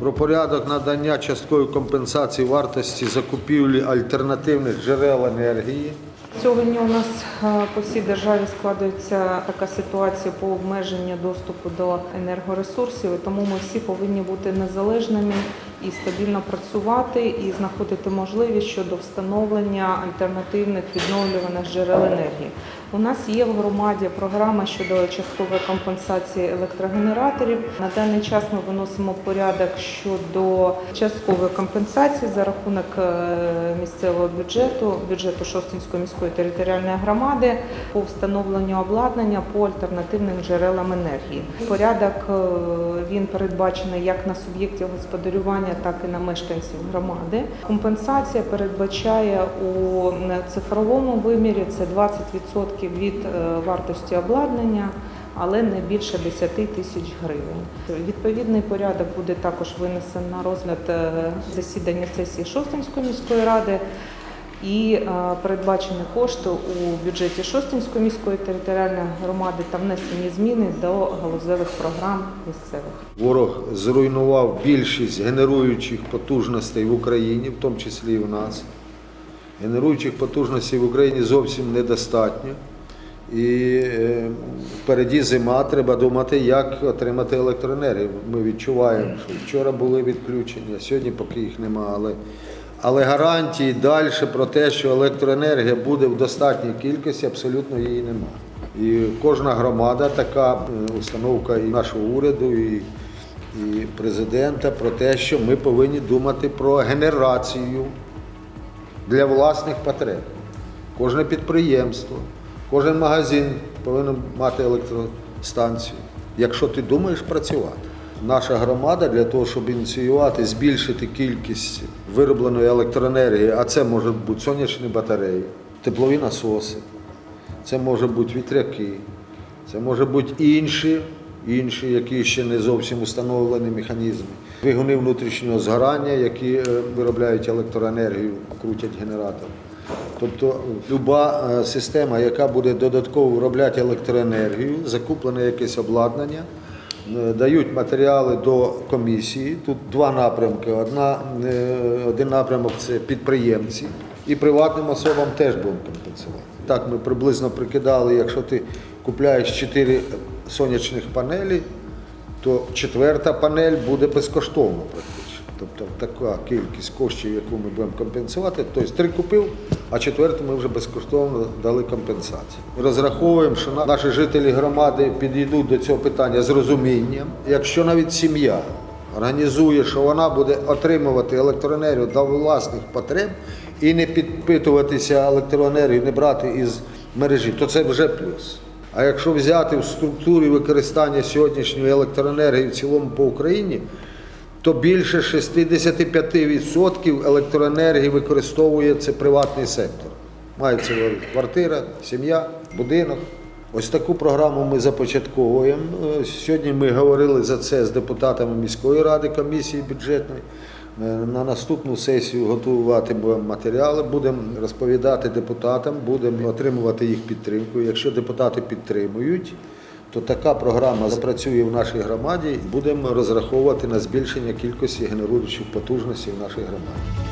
Про порядок надання часткової компенсації вартості закупівлі альтернативних джерел енергії. Сьогодні у нас е, по всій державі складається така ситуація по обмеженню доступу до енергоресурсів, тому ми всі повинні бути незалежними і стабільно працювати і знаходити можливість щодо встановлення альтернативних відновлюваних джерел енергії. У нас є в громаді програма щодо часткової компенсації електрогенераторів. На даний час ми виносимо порядок щодо часткової компенсації за рахунок е, місцевого бюджету, бюджету Шостинської міської територіальної громади по встановленню обладнання по альтернативним джерелам енергії. Порядок е, він передбачений як на суб'єктів господарювання, так і на мешканців громади. Компенсація передбачає у цифровому вимірі це 20% від е, вартості обладнання. Але не більше 10 тисяч гривень. Відповідний порядок буде також винесений на розгляд е, засідання сесії Шостинської міської ради і е, передбачені кошти у бюджеті Шостинської міської територіальної громади та внесені зміни до галузевих програм місцевих. Ворог зруйнував більшість генеруючих потужностей в Україні, в тому числі і в нас. Генеруючих потужностей в Україні зовсім недостатньо. І е, впереді зима, треба думати, як отримати електроенергію. Ми відчуваємо, що вчора були відключення, сьогодні поки їх нема, але, але гарантії далі про те, що електроенергія буде в достатній кількості, абсолютно її нема. І кожна громада, така е, установка і нашого уряду, і, і президента про те, що ми повинні думати про генерацію для власних потреб. Кожне підприємство, кожен магазин повинен мати електростанцію, якщо ти думаєш працювати. Наша громада для того, щоб ініціювати, збільшити кількість виробленої електроенергії, а це можуть бути сонячні батареї, теплові насоси, це може бути вітряки, це може бути інші, інші, які ще не зовсім установлені механізми. Двигуни внутрішнього згорання, які е, виробляють електроенергію, крутять генератор. Тобто люба е, система, яка буде додатково виробляти електроенергію, закуплене якесь обладнання, е, дають матеріали до комісії. Тут два напрямки. Одна, е, один напрямок це підприємці, і приватним особам теж будемо компенсувати. Так ми приблизно прикидали, якщо ти купляєш 4 сонячних панелі, то четверта панель буде безкоштовно практично. Тобто така кількість коштів, яку ми будемо компенсувати. Тобто три купив, а четверту ми вже безкоштовно дали компенсацію. Розраховуємо, що наші жителі громади підійдуть до цього питання з розумінням. Якщо навіть сім'я організує, що вона буде отримувати електроенергію до власних потреб і не підпитуватися електроенергією, не брати із мережі, то це вже плюс. А якщо взяти в структурі використання сьогоднішньої електроенергії в цілому по Україні, то більше 65% електроенергії використовує це приватний сектор. Мається квартира, сім'я, будинок. Ось таку програму ми започатковуємо. Е, Сьогодні ми говорили за це з депутатами міської ради комісії бюджетної. Е, На наступну сесію готувати матеріали, будемо розповідати депутатам, будемо отримувати їх підтримку. Якщо депутати підтримують, то така програма запрацює в нашій громаді будемо розраховувати на збільшення кількості генеруючих потужностей в нашій громаді.